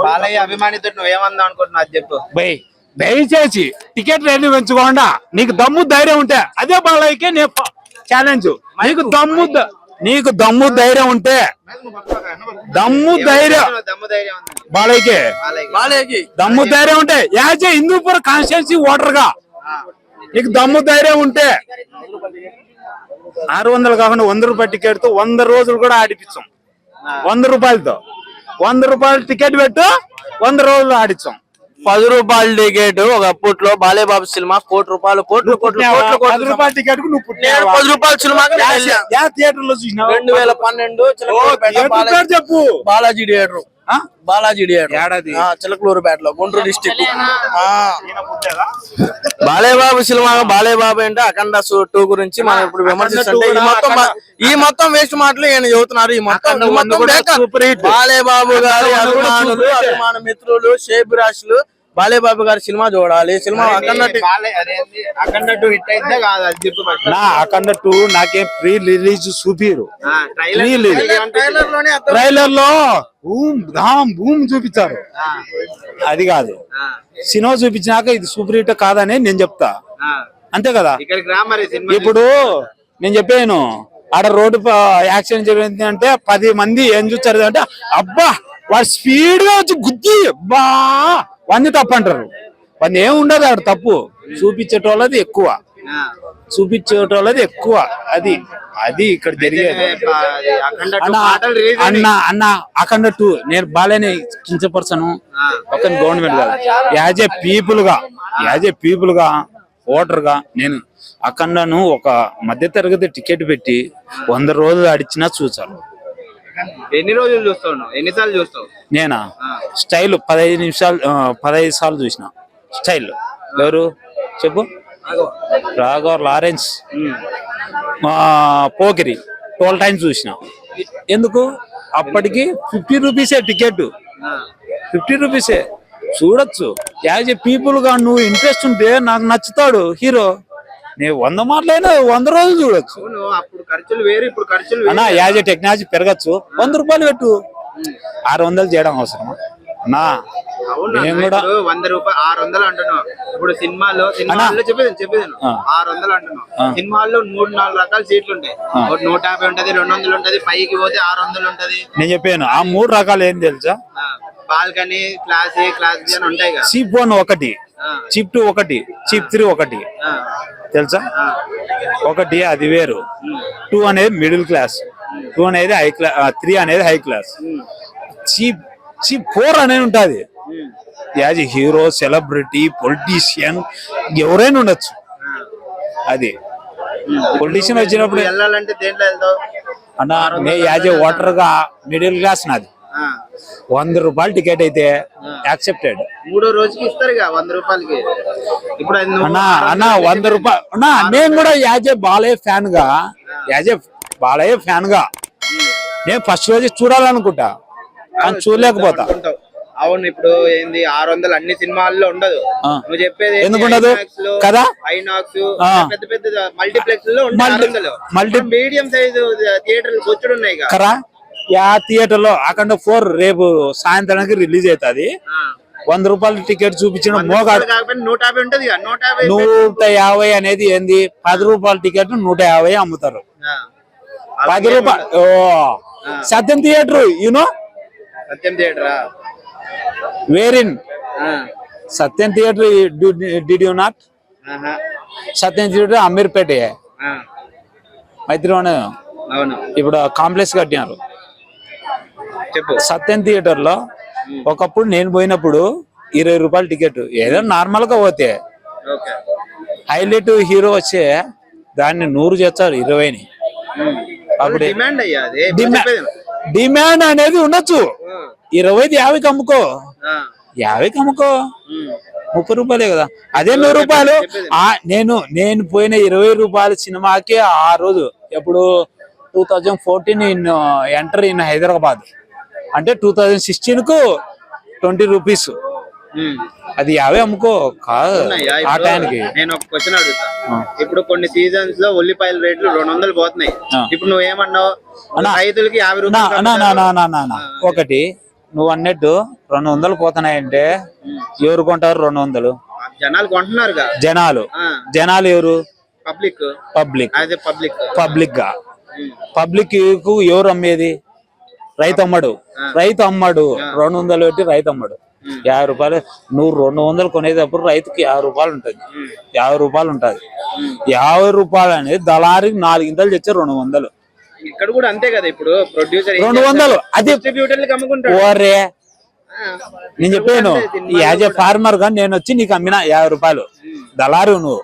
బాలయ్య అభిమానితో నువ్వేమందాం అనుకుంటున్నావు అది చెప్పు. బై దయచేసి టికెట్ రేట్లు పెంచుకోకుండా నీకు దమ్ము ధైర్యం ఉంటే అదే బాలయ్యకే నేను ఛాలెంజ్ నీకు దమ్ము నీకు దమ్ము ధైర్యం ఉంటే దమ్ము ధైర్యం. దమ్ము ధైర్యం ఉంది? బాలయ్యకే. బాలయ్య బాలయ్యకి. దమ్ము ధైర్యం ఉంటే యాజ్ ఏ హిందూపుర కాన్స్టిట్యున్సీ ఓటర్గా నీకు దమ్ము ధైర్యం ఉంటే ఆరు వందలు కాకుండా వంద రూపాయల టికెట్తో వంద రోజులు కూడా ఆడిపించాం వంద రూపాయలతో. వంద రూపాయల టికెట్ పెట్టు వంద రోజులు ఆడిచ్చాం పది రూపాయల టికెట్ ఒక అప్పట్లో బాలయ్య బాబు సినిమా కోటి రూపాయలు కోట్లు కోట్లు కోట్లు పది కోట్లు రూపాయల టికెట్కు నువ్వు నేను పుట్టినావా? పది రూపాయల. యా థియేటర్లో రెండు వేల పన్నెండు చెప్పు బాలాజీ థియేటర్? బాలాజీ ఏడాది? ఆ, చిలకలూరుపేటలో గుంటూరు డిస్టిక్ బాలయ్య బాబు సినిమా బాలయ్య బాబు అంటే అఖండ టూ గురించి మనం ఇప్పుడు విమర్శిస్తుంటే ఈ మొత్తం ఈ మొత్తం వేస్ట్ మాటలు ఈయన చెబుతున్నారు ఈ మొత్తం అఖండ ఈ one మొత్తం కూడా బేకార్. super hit. బాలయ్య బాబు గారి అభిమానులు. అభిమాన మిత్రులు షేబిరాషులు బాలయ్య బాబు గారి సినిమా చూడాలి. సినిమా అఖండ టి- హిట్ అయితే కాదు. నా అఖండ టూ నాకేం ప్రీ రిలీజ్ చూపిరు. ఆ, ట్రైలర్లో భూమ్ ధామ్ భూమ్ చూపించారు. ఆ, అది కాదు. ఆ, సినిమా చూపించినాక ఇది సూపర్ హిట్ కాదని నేను చెప్తా. ఆ. అంతే కదా? ఇప్పుడు నేను చెప్పాను ఆడ రోడ్డు యాక్సిడెంట్ జరిగింది అంటే పది మంది ఏం చూస్తారు అంటే అబ్బా వాడు స్పీడ్గా వచ్చి గుద్ది. బా వంది తప్పు అంటారు వంది ఏం ఉండదు ఆడ తప్పు. చూపించేటోళ్ళది ఎక్కువ. చూపించేటోళ్ళది ఎక్కువ. అది అది ఇక్కడ జరిగేది. అన్న అన్న అఖండ టూ. నేను బాలేని కించపరచను ఒక గవర్నమెంట్ కాదు యాజ్ ఏ పీపుల్గా యాజ్ ఏ పీపుల్గా ఓటర్గా నేను అఖండను ఒక మధ్య తరగతి టికెట్ పెట్టి వంద రోజులు ఆడిచ్చినా చూచాను ఎన్ని రోజులు చూస్తావు? ఎన్నిసార్లు చూస్తావు? నేనా. స్టైల్ పదహైదు నిమిషాలు పదహైదు సార్లు చూసిన. స్టైల్. ఎవరు? చెప్పు. Raghav. Lawrence. Pokiri. Twelve times చూసిన. ఎందుకు? అప్పటికి ఫిఫ్టీ రూపీసే టికెట్. ఫిఫ్టీ రూపీసే. చూడొచ్చు. యాజ్ ఏ పీపుల్గా నువ్వు ఇంట్రెస్ట్ ఉంటే నాకు నచ్చుతాడు హీరో. నేను వంద మాటలైనా వంద రోజులు చూడొచ్చు. అప్పుడు ఖర్చులు వేరు ఇప్పుడు ఖర్చులు అన్నా యాజ్ ఏ టెక్నాలజీ పెరగచ్చు. వంద రూపాయలు పెట్టు. ఆరు వందలు చేయడం అవసరమా? అన్నా నేను కూడా వంద రూపాయలు ఆరు వందలు అంటున్నావు. ఇప్పుడు సినిమాలో సినిమాల్లో చెప్పేది చెప్పేది. ఆరు వందలు అంటున్నావు. సినిమాల్లో మూడు నాలుగు రకాల సీట్లు ఉంటాయి. ఒకటి నూట యాభై ఉంటది రెండు వందలు ఉంటది పైకి పోతే ఆరు వందలు ఉంటది. నేను చెప్పాను ఆ మూడు రకాలు ఏం తెలుసా? Balcony class A class B అని ఉంటాయి చీప్ వన్ ఒకటి. చీప్ టూ ఒకటి చీప్ త్రీ ఒకటి. తెలుసా. ఒకటి అది వేరు టూ అనేది మిడిల్ క్లాస్ టూ అనేది హై క్లాస్ త్రీ అనేది high class. Cheap cheap four అనేది ఉంటుంది. యాజ్ హీరో సెలబ్రిటీ పొలిటీషియన్ ఎవరైనా ఉండొచ్చు. అది పొలిటీషియన్ వచ్చినప్పుడు వెళ్ళాలంటే దేంట్లో అన్న యాజ్ ఏ ఓటర్గా మిడిల్ క్లాస్ నాది. వంద రూపాయలు టికెట్ అయితే యాక్సెప్టెడ్ మూడో రోజుకి ఇస్తారు వంద రూపాయలకి ఇప్పుడు అన్నా అన్న వంద రూపాయలు అన్నా నేను కూడా యాజ్ ఏ బాలయ్య ఫ్యాన్గా యాజ్ ఏ బాలయ్య ఫ్యాన్గా నేను ఫస్ట్ రోజు చూడాలనుకుంటా కానీ చూడలేకపోతా. అవును ఇప్పుడు ఏంది ఆరు వందలు అన్ని సినిమాల్లో ఉండదు. నువ్వు చెప్పేది ఎందుకు ఉండదు? కదా? ఐనాక్స్. పెద్ద పెద్ద మల్టీప్లెక్స్లో multi- మీడియం సైజు థియేటర్లు బొచ్చుడు ఉన్నాయి ఇక. యా థియేటర్లో అఖండ ఫోర్ రేపు సాయంత్రానికి రిలీజ్ అవుతుంది. ఆ. వంద రూపాయల టికెట్ చూపించిన మోగాడు. కాకపోయినా నూట యాభై అనేది ఏంది? పది రూపాయల టికెట్ నూట యాభై అమ్ముతారు. ఆ. పది రూపాయలు ఓ. Satyam theatre you know Satyam థియేటరా? Wherein. Satyam theatre did you not. Satyam theatre Ameerpet అవును. ఇప్పుడు కాంప్లెక్స్ కట్టినారు. సత్యం థియేటర్లో ఒకప్పుడు నేను పోయినప్పుడు ఇరవై రూపాయల టికెట్. ఏదో నార్మల్గా పోతే హైలైట్ హీరో వచ్చే దాన్ని నూరు చేస్తారు ఇరవైని. అప్పుడు డిమాండ్ అనేది ఉండొచ్చు. ఇరవైది యాభైకి అమ్ముకో. యాభైకి అమ్ముకో. ముప్పై రూపాయలే కదా. అదే నూరు రూపాయలు. నేను నేను పోయిన ఇరవై రూపాయల సినిమాకి ఆ రోజు ఎప్పుడు two thousand fourteen in enter in Hyderabad. అంటే టూ థౌజండ్ సిక్స్టీన్కు ట్వంటీ రూపీస్. అది యాభై అమ్ముకో కాదు? ఆ టైంకి నేను ఒక క్వశ్చన్ అడుగుతా. ఇప్పుడు కొన్ని సీజన్స్లో ఉల్లిపాయల రేట్లు రెండు వందలు పోతున్నాయి. ఇప్పుడు నువ్వేమన్నావు. రైతులకి యాభై రూపాయలు. ఒకటి నువ్వు అన్నట్టు రెండు వందలు పోతున్నాయంటే ఎవరు కొంటారు రెండు వందలు? జనాలు కొంటున్నారుగా. జనాలు. జనాలు ఎవరు? పబ్లిక్. పబ్లిక్. Public public. గా పబ్లిక్కు ఎవరు అమ్మేది? రైతు అమ్మడు. రైతు అమ్మడు. రెండు వందలు పెట్టి రైతు అమ్మడు. యాభై రూపాయలు నువ్వు రెండు వందలు కొనేటప్పుడు రైతుకి యాభై రూపాయలు ఉంటుంది. యాభై రూపాయలు ఉంటుంది. యాభై రూపాయలు అనేది దళారికి నాలుగింతలు తెచ్చే రెండు వందలు. ఇక్కడ కూడా అంతే కదా ఇప్పుడు ప్రొడ్యూసర్ రెండు వందలు. అది ఓరే నేను చెప్పాను. ఈ యాజ్ ఏ ఫార్మర్గా నేను వచ్చి నీకు అమ్మిన యాభై రూపాయలు. దళారు నువ్వు.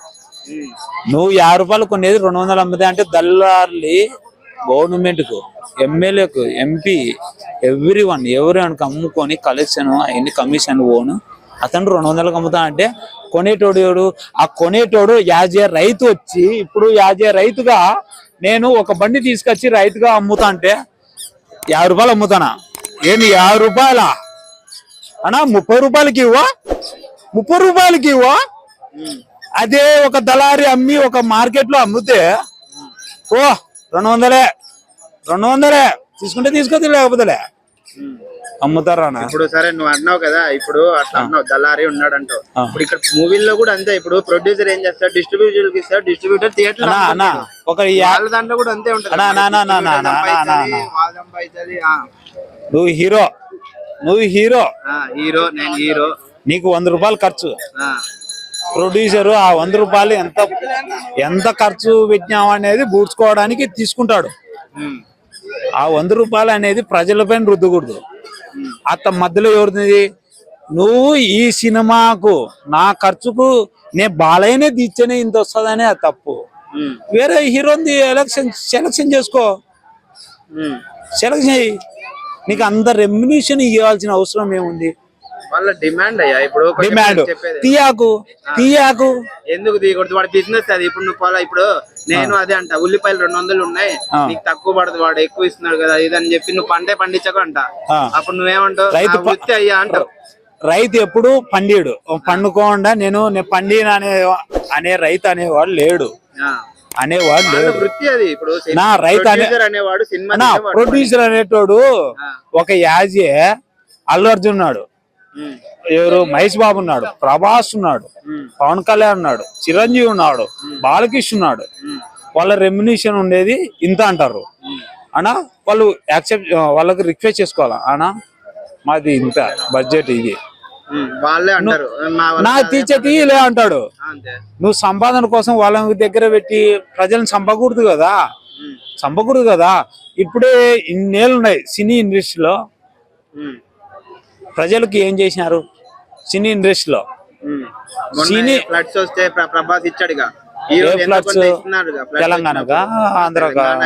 నువ్వు యాభై రూపాయలు కొనేది రెండు వందలు అమ్మితే అంటే దళారులు గవర్నమెంట్కు ఎమ్మెల్యేకు ఎంపీ ఎవ్రీ వన్ ఎవరి వన్కి అమ్ముకొని కలెక్షన్ అవన్నీ కమిషన్ ఓను అతను రెండు వందలకు అమ్ముతా అంటే కొనేటోడు ఆ కొనేటోడు యాజ్ ఏ రైతు వచ్చి ఇప్పుడు యాజ్ ఏ రైతుగా నేను ఒక బండి తీసుకొచ్చి రైతుగా అమ్ముతా అంటే యాభై రూపాయలు అమ్ముతానా? ఏంటి యాభై రూపాయలా? అన్నా ముప్పై రూపాయలకి ఇవ్వా? ముప్పై రూపాయలకి ఇవ్వా? అదే ఒక దళారి అమ్మి ఒక మార్కెట్లో అమ్మితే ఓ రెండు వందలే. రెండు వందలే. తీసుకుంటే తీసుకోతే లేకపోతేలే. ఉమ్. అమ్ముతారా? ఇప్పుడు సరే నువ్వు అన్నావు కదా ఇప్పుడు అట్లా అన్నావు దళారి ఉన్నాడు అంటావు. ఇప్పుడు ఇక్కడ మూవీల్లో కూడా అంతే ఇప్పుడు ప్రొడ్యూసర్ ఏం చేస్తాడు? డిస్ట్రిబ్యూటర్కి ఇస్తాడు డిస్ట్రిబ్యూటర్ థియేటర్ ఒక వాళ్ళ దాంట్లో కూడా అంతే ఉంటది. నువ్వు హీరో నువ్వు హీరో హీరో నేను హీరో నీకు వంద రూపాయలు ఖర్చు. ఆ, ప్రొడ్యూసర్ ఆ వంద రూపాయలు ఎంత ఎంత ఖర్చు పెట్టినావు అనేది పూడ్చుకోవడానికి తీసుకుంటాడు. ఆ వంద రూపాయలు అనేది ప్రజలపైన రుద్దకూడదు. అత్త మధ్యలో ఎవరిది? నువ్వు ఈ సినిమాకు నా ఖర్చుకు నేను బాలయ్యనే తీర్చనే ఇంత వస్తుందనే తప్పు. వేరే హీరోని ఎలక్షన్ సెలక్షన్ చేసుకో. సెలక్షన్ నీకు అంత రెమ్యునేషన్ ఇవ్వాల్సిన అవసరం ఏముంది? వాళ్ళ డిమాండ్ అయ్యా? ఇప్పుడు డిమాండ్. తీయాకు తీయాకు. ఎందుకు తీయకూడదు? వాడి బిజినెస్ అది. ఇప్పుడు నువ్వు పొలం ఇప్పుడు నేను అదే అంట. ఉల్లిపాయలు రెండు వందలు ఉన్నాయి. నీకు తక్కువ పడదు. వాడు ఎక్కువ ఇస్తున్నాడు కదా. ఇది అని చెప్పి నువ్వు పంటే పండించకు అంట. అప్పుడు నువ్వేమంటావు? రైతు వృత్తి అయ్యా అంటావు. రైతు ఎప్పుడు పండియుడు. పండుకోకుండా నేను పండిన అనే అనే రైతు అనేవాడు లేడు. అనేవాడు లేడు. వృత్తి అది. ఇప్పుడు సినిమా- నా రైతు అనేవాడు. ప్రొడ్యూసర్ అనేటోడు. ఒక యాజే అల్లు అర్జున్ ఉన్నాడు. ఉమ్, ఎవరు? మహేష్ బాబు ఉన్నాడు ప్రభాస్ ఉన్నాడు పవన్ కళ్యాణ్ ఉన్నాడు చిరంజీవి ఉన్నాడు బాలకృష్ణ ఉన్నాడు. వాళ్ళ రెమ్యునేషన్ ఉండేది ఇంత అంటారు. అనా వాళ్ళు యాక్సెప్ట్ వాళ్ళకి రిక్వెస్ట్ చేసుకోవాలా? అనా మాది ఇంత బడ్జెట్ ఇది. నా తీర్చేది లే అంటాడు. నువ్వు సంపాదన కోసం వాళ్ళ దగ్గర పెట్టి ప్రజలను చంపకూడదు కదా? చంపకూడదు కదా? ఇప్పుడే ఇన్నేళ్ళు ఉన్నాయి సినీ ఇండస్ట్రీలో. ప్రజలకు ఏం చేసినారు? సినీ ఇండస్ట్రీలో. సినీ- ఫ్లడ్స్ వస్తే ప్ర- ప్రభాస్ ఇచ్చాడుగా. ఈ రోజు ఏ ఎంతో ఫ్లడ్స్? తెలంగాణగా. ఆంధ్రగా